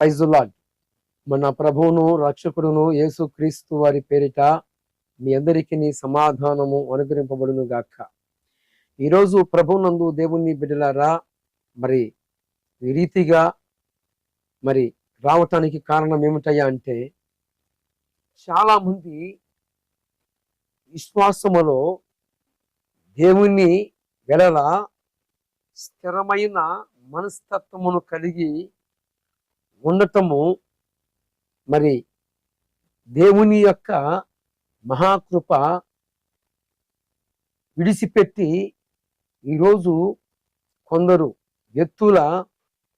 ఫైజుల్లాడ్ మన ప్రభువును రక్షకుడును యేసు క్రీస్తు వారి పేరిట మీ అందరికీ నీ సమాధానము అనుగ్రహింపబడును గాక. ఈరోజు ప్రభునందు దేవుని బిడ్డలారా మరి ఈ రీతిగా మరి రావటానికి కారణం ఏమిటయ్యా అంటే చాలామంది విశ్వాసములో దేవుని వెడల స్థిరమైన మనస్తత్వమును కలిగి ఉండటము మరి దేవుని యొక్క మహాకృప విడిచిపెట్టి ఈరోజు కొందరు వ్యక్తుల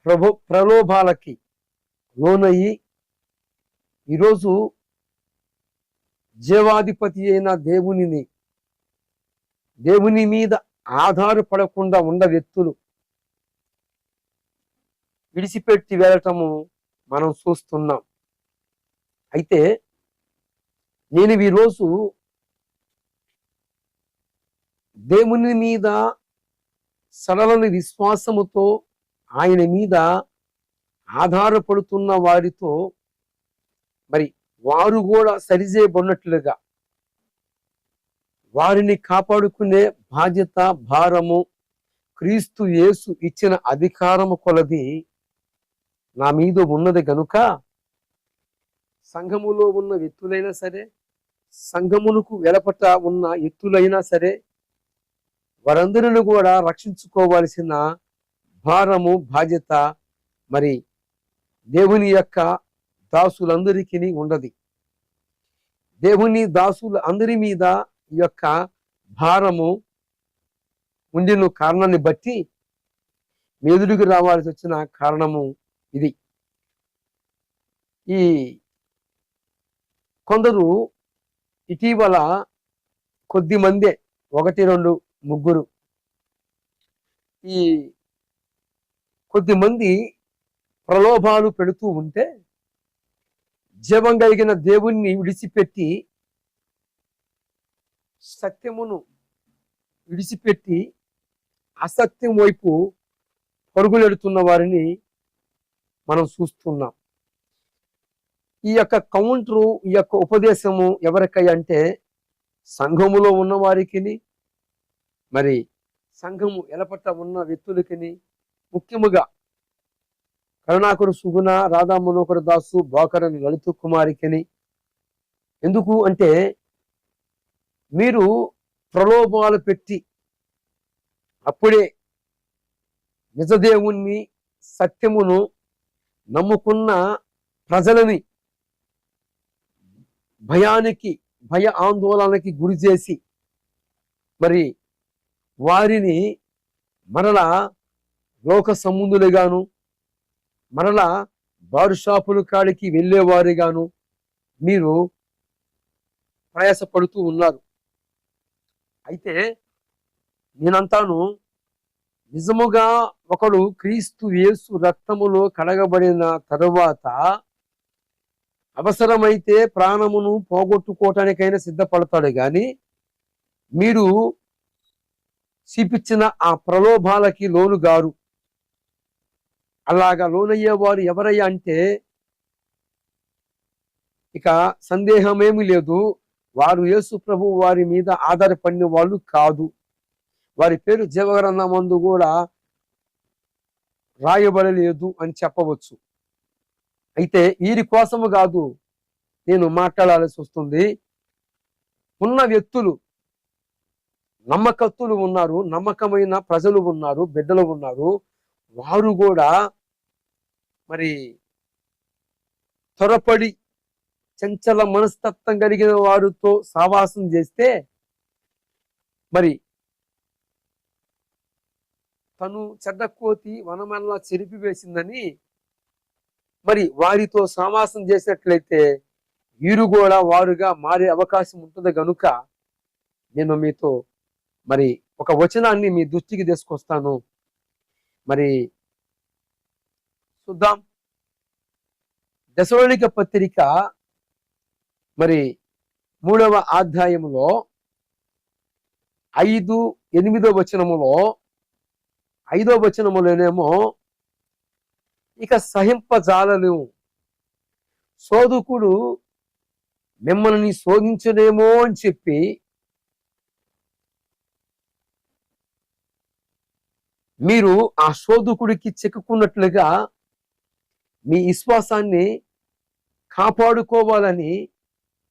ప్రభు ప్రలోభాలకి లోనయ్యి ఈరోజు జీవాధిపతి అయిన దేవునిని దేవుని మీద ఆధారపడకుండా ఉన్న వ్యక్తులు విడిచిపెట్టి వెళ్ళటము మనం చూస్తున్నాం. అయితే నేను ఈరోజు దేవుని మీద సరళని విశ్వాసముతో ఆయన మీద ఆధారపడుతున్న వారితో మరి వారు కూడా సరిచేయబడినట్లుగా వారిని కాపాడుకునే బాధ్యత భారము క్రీస్తు యేసు ఇచ్చిన అధికారము కొలది నా మీద ఉన్నది కనుక సంఘములో ఉన్న వ్యక్తులైనా సరే సంఘమునకు వెలపట ఉన్న ఎత్తులైనా సరే వారందరిని కూడా రక్షించుకోవాల్సిన భారము బాధ్యత మరి దేవుని యొక్క దాసులందరికీ ఉండదు దేవుని దాసులు అందరి మీద ఈ యొక్క భారము ఉండిన కారణాన్ని బట్టి మెదుడికి రావాల్సి వచ్చిన కారణము ఇది. ఈ కొందరు ఇటీవల కొద్ది మందే ఒకటి రెండు ముగ్గురు ఈ కొద్ది మంది ప్రలోభాలు పెడుతూ ఉంటే జీవం కలిగిన దేవుణ్ణి విడిచిపెట్టి సత్యమును విడిచిపెట్టి అసత్యం వైపు పరుగులెడుతున్న వారిని మనం చూస్తున్నాం. ఈ యొక్క కౌంటరు ఈ యొక్క ఉపదేశము ఎవరికై అంటే సంఘములో ఉన్న వారికి మరి సంఘము ఎలపట్ట ఉన్న వ్యక్తులకి ముఖ్యముగా కరుణాకరు సుగుణ రాధా మనోహర దాసు బాకరని లలిత కుమారికిని. ఎందుకు అంటే మీరు ప్రలోభాలు పెట్టి అప్పుడే నిజదేవుణ్ణి సత్యమును నమ్ముకున్న ప్రజలని భయానికి భయ ఆందోళనకి గురి చేసి మరి వారిని మరలా లోక సంబంధులుగాను మరలా బారు షాపుల కాడికి వెళ్ళేవారుగాను మీరు ప్రయాసపడుతూ ఉన్నారు. అయితే నేనంతాను నిజముగా ఒకడు క్రీస్తు యేసు రక్తములో కడగబడిన తరువాత అవసరమైతే ప్రాణమును పోగొట్టుకోవటానికైనా సిద్ధపడతాడు కానీ మీరు చూపించిన ఆ ప్రలోభాలకి లోను గారు. అలాగా లోనయ్యేవారు ఎవరయ్యా అంటే ఇక సందేహమేమి లేదు. వారు యేసు ప్రభు వారి మీద ఆధారపడిన వాళ్ళు కాదు. వారి పేరు జీవగ్రంథమందు కూడా రాయబడలేదు అని చెప్పవచ్చు. అయితే వీరి కోసము కాదు నేను మాట్లాడాల్సి వస్తుంది. ఉన్న వ్యక్తులు నమ్మకత్తులు ఉన్నారు నమ్మకమైన ప్రజలు ఉన్నారు బిడ్డలు ఉన్నారు. వారు కూడా మరి త్వరపడి చంచల మనస్తత్వం కలిగిన వారితో సావాసం చేస్తే మరి తను చెడ్డ కోతి వనమల్లా చెరిపి వేసిందని మరి వారితో సామాసం చేసినట్లయితే వీరు కూడా వారుగా మారే అవకాశం ఉంటుంది గనుక నేను మీతో మరి ఒక వచనాన్ని మీ దృష్టికి తీసుకొస్తాను. మరి చూద్దాం. దశోళిక పత్రిక మరి మూడవ అధ్యాయములో ఐదు ఎనిమిదో వచనములో ఐదో వచనములోనేమో ఇక సహింపజాలను శోధకుడు మిమ్మల్ని శోధించలేమో అని చెప్పి మీరు ఆ శోధకుడికి చిక్కుకున్నట్లుగా మీ విశ్వాసాన్ని కాపాడుకోవాలని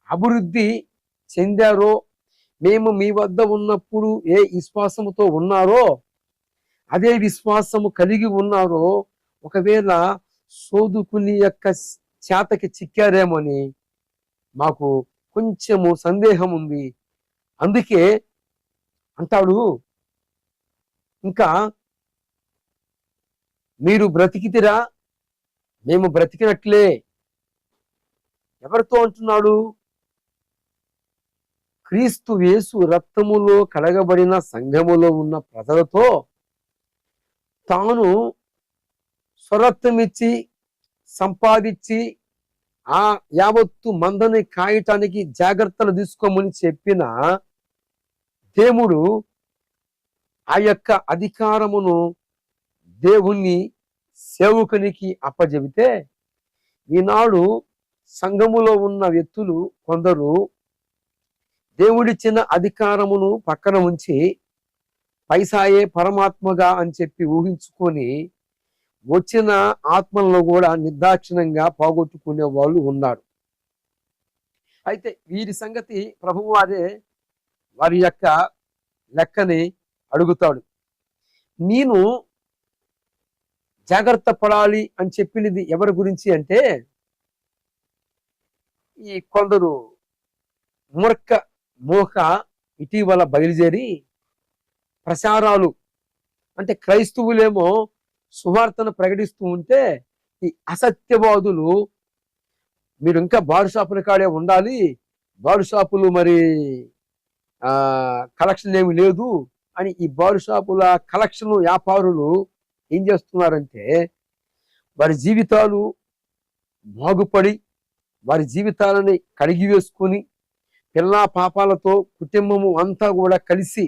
అభివృద్ధి చెందారో మేము మీ వద్ద ఉన్నప్పుడు ఏ విశ్వాసంతో ఉన్నారో అదే విశ్వాసము కలిగి ఉన్నారో ఒకవేళ సోదుకుని యొక్క చేతకి చిక్కారేమని మాకు కొంచెము సందేహం ఉంది. అందుకే అంటాడు ఇంకా మీరు బ్రతికితిరా? మేము బ్రతికినట్లే. ఎవరితో అంటున్నాడు? క్రీస్తు యేసు రక్తములో కడగబడిన సంఘములో ఉన్న ప్రజలతో తాను స్వరత్వమిచ్చి సంపాదించి ఆ యావత్తు మందని కాయటానికి జాగ్రత్తలు తీసుకోమని చెప్పిన దేవుడు ఆ యొక్క అధికారమును దేవుణ్ణి సేవకునికి అప్పజెబితే ఈనాడు సంఘములో ఉన్న వ్యక్తులు కొందరు దేవుడిచ్చిన అధికారమును పక్కన ఉంచి పైసాయే పరమాత్మగా అని చెప్పి ఊహించుకొని వచ్చిన ఆత్మలను కూడా నిర్దాక్షిణంగా పోగొట్టుకునే వాళ్ళు ఉన్నారు. అయితే వీరి సంగతి ప్రభువారే వారి యొక్క లెక్కని అడుగుతాడు. నేను జాగ్రత్త పడాలి అని చెప్పినది ఎవరి గురించి అంటే ఈ కొందరు మూర్ఖ మోహ ఇటీవల బయలుదేరి ప్రచారాలు. అంటే క్రైస్తవులేమో సువార్తను ప్రకటిస్తూ ఉంటే ఈ అసత్యవాదులు మీరు ఇంకా బారు షాపుల కాడే ఉండాలి. బారు షాపులు మరి కలెక్షన్ ఏమి లేదు అని ఈ బారు షాపుల కలెక్షన్ వ్యాపారులు ఏం చేస్తున్నారంటే వారి జీవితాలు బాగుపడి వారి జీవితాలని కడిగి వేసుకొని పిల్ల పాపాలతో కుటుంబము అంతా కూడా కలిసి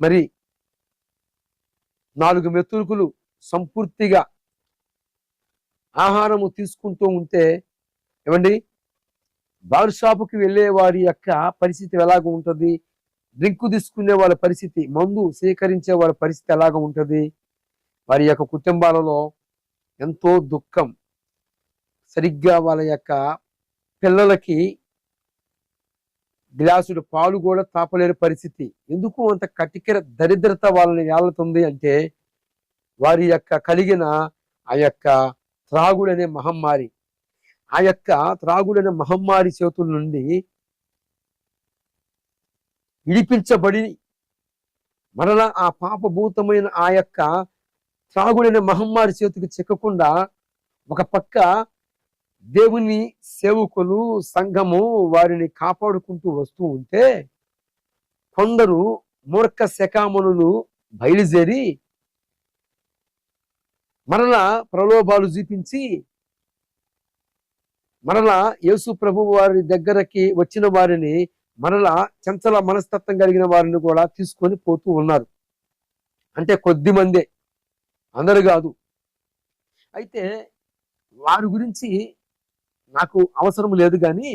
మరి నాలుగు మెతుకులు సంపూర్తిగా ఆహారము తీసుకుంటూ ఉంటే ఏమండి? బార్ షాపుకి వెళ్ళే వారి యొక్క పరిస్థితి ఎలాగ ఉంటుంది? డ్రింక్ తీసుకునే వాళ్ళ పరిస్థితి మందు సేకరించే వాళ్ళ పరిస్థితి ఎలాగ ఉంటుంది? వారి యొక్క కుటుంబాలలో ఎంతో దుఃఖం. సరిగ్గా వాళ్ళ యొక్క పిల్లలకి గ్లాసుడు పాలు కూడా తాపలేని పరిస్థితి. ఎందుకు అంత కటికర దరిద్రత వాళ్ళని ఏళ్ళతుంది అంటే వారి యొక్క కలిగిన ఆ యొక్క త్రాగుడనే మహమ్మారి. ఆ యొక్క త్రాగుడనే మహమ్మారి చేతుల నుండి విడిపించబడి మరలా ఆ పాపభూతమైన ఆ యొక్క త్రాగుడైన మహమ్మారి చేతికి చిక్కకుండా ఒక పక్క దేవుని సేవకులు సంఘము వారిని కాపాడుకుంటూ వస్తూ ఉంటే కొందరు మూర్ఖ శకామణులు బయలుదేరి మరలా ప్రలోభాలు చూపించి మరలా యేసు ప్రభు వారి దగ్గరకి వచ్చిన వారిని మరలా చంచల మనస్తత్వం కలిగిన వారిని కూడా తీసుకొని పోతూ ఉన్నారు. అంటే కొద్ది మందే అందరు కాదు. అయితే వారి గురించి నాకు అవసరం లేదు కానీ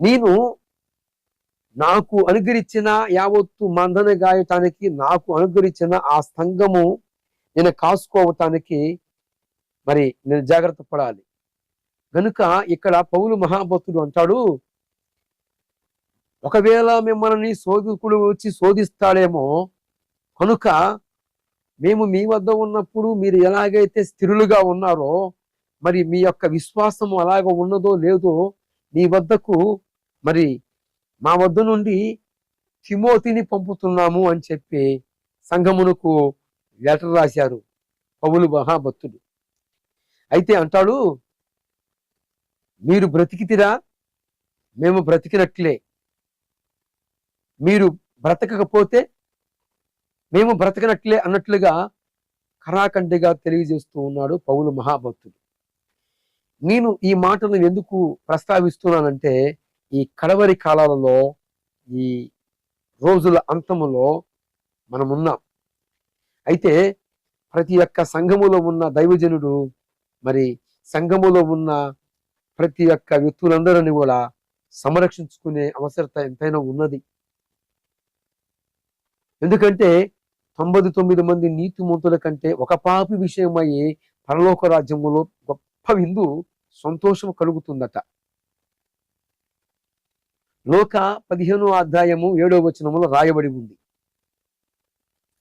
నేను నాకు అనుగ్రహించిన యావత్తు మందన గాయటానికి నాకు అనుగ్రహించిన ఆ స్తంగము నేను కాసుకోవటానికి మరి నేను జాగ్రత్త పడాలి. కనుక ఇక్కడ పౌలు మహాభక్తుడు అంటాడు ఒకవేళ మిమ్మల్ని శోధకుడు వచ్చి శోధిస్తాడేమో కనుక మేము మీ వద్ద ఉన్నప్పుడు మీరు ఎలాగైతే స్థిరులుగా ఉన్నారో మరి మీ యొక్క విశ్వాసం అలాగ ఉన్నదో లేదో మీ వద్దకు మరి మా వద్ద నుండి తిమోతిని పంపుతున్నాము అని చెప్పి సంఘమునకు లెటర్ రాశారు పౌలు మహాభక్తుడు. అయితే అంటాడు మీరు బ్రతికితిరా? మేము బ్రతికినట్లే. మీరు బ్రతకకపోతే మేము బ్రతకనట్లే అన్నట్లుగా కరాఖండిగా తెలియజేస్తూ ఉన్నాడు పౌలు మహాభక్తుడు. నేను ఈ మాటను ఎందుకు ప్రస్తావిస్తున్నానంటే ఈ కడవరి కాలాలలో ఈ రోజుల అంతములో మనం ఉన్నాం అయితే ప్రతి ఒక్క సంఘములో ఉన్న దైవజనుడు మరి సంఘములో ఉన్న ప్రతి ఒక్క వ్యక్తులందరిని కూడా సంరక్షించుకునే అవసరత ఎంతైనా ఉన్నది. ఎందుకంటే తొంభై తొమ్మిది మంది నీతిమంతుల కంటే ఒక పాపి విషయమై పరలోక రాజ్యములో గొప్ప విందు సంతోషం కలుగుతుందట. లోక పదిహేనో అధ్యాయము ఏడో వచనములో రాయబడి ఉంది.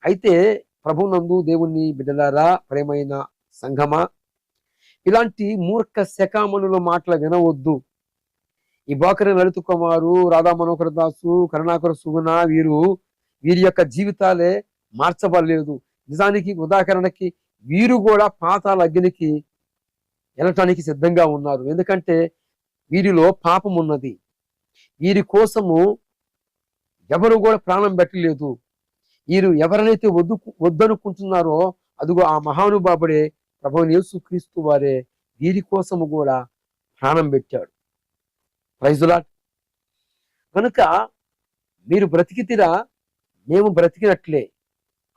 అయితే ప్రభునందు దేవుణ్ణి బిడ్డలారా ప్రేమైన సంఘమా ఇలాంటి మూర్ఖ శకామణుల మాటలు వినవద్దు. ఈ బాకరి లలిత కుమారు రాధా మనోహర దాసు కరుణాకర సుగుణ వీరు వీరి యొక్క జీవితాలే మార్చబడలేదు. నిజానికి ఉదాహరణకి వీరు కూడా పాతాల అగ్నికి వెళ్ళటానికి సిద్ధంగా ఉన్నారు. ఎందుకంటే వీరిలో పాపం ఉన్నది. వీరి కోసము ఎవరు కూడా ప్రాణం పెట్టలేదు. వీరు ఎవరినైతే వద్దు వద్దనుకుంటున్నారో అదిగో ఆ మహానుభావుడే ప్రభు యేసు క్రీస్తు వారే వీరి కోసము కూడా ప్రాణం పెట్టాడు. ప్రైజులా కనుక మీరు బ్రతికితిరా మేము బ్రతికినట్లే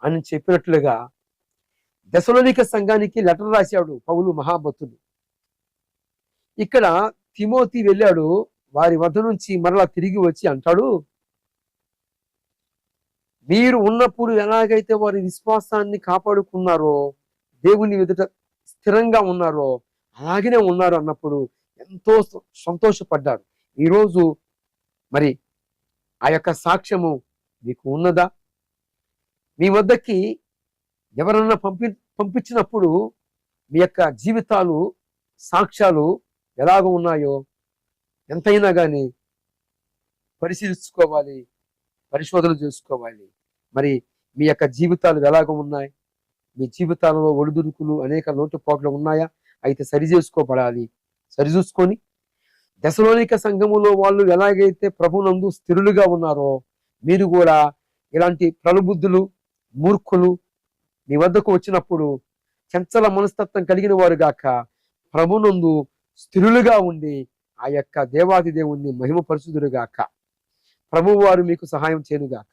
అని చెప్పినట్లుగా దశలోనిక సంఘానికి లెటర్ రాశాడు పౌలు మహాభక్తుడు ఇక్కడ తిమోతి వెళ్ళాడు. వారి వద్ద నుంచి మరలా తిరిగి వచ్చి అంటాడు మీరు ఉన్నప్పుడు ఎలాగైతే వారి విశ్వాసాన్ని కాపాడుకున్నారో దేవుని ఎదుట స్థిరంగా ఉన్నారో అలాగనే ఉన్నారు అన్నప్పుడు ఎంతో సంతోషపడ్డారు. ఈరోజు మరి ఆ యొక్క సాక్ష్యము మీకు ఉన్నదా? మీ వద్దకి ఎవరన్నా పంపి పంపించినప్పుడు మీ యొక్క జీవితాలు సాక్ష్యాలు ఎలాగ ఉన్నాయో ఎంతైనా కానీ పరిశీలించుకోవాలి పరిశోధన చేసుకోవాలి. మరి మీ యొక్క జీవితాలు ఎలాగ ఉన్నాయి? మీ జీవితాలలో ఒడిదుడుకులు అనేక లోటుపాట్లు ఉన్నాయా? అయితే సరి చేసుకోబడాలి. సరిచూసుకొని దశలోనిక సంఘములో వాళ్ళు ఎలాగైతే ప్రభునందు స్థిరులుగా ఉన్నారో మీరు కూడా ఇలాంటి ప్రలుబుద్ధులు మూర్ఖులు మీ వద్దకు వచ్చినప్పుడు చంచల మనస్తత్వం కలిగిన వారు గాక ప్రభునందు స్థిరులుగా ఉండి ఆ యొక్క దేవాది దేవుణ్ణి మహిమపరుచుదురుగాక. ప్రభువు వారు మీకు సహాయం చేయనుగాక.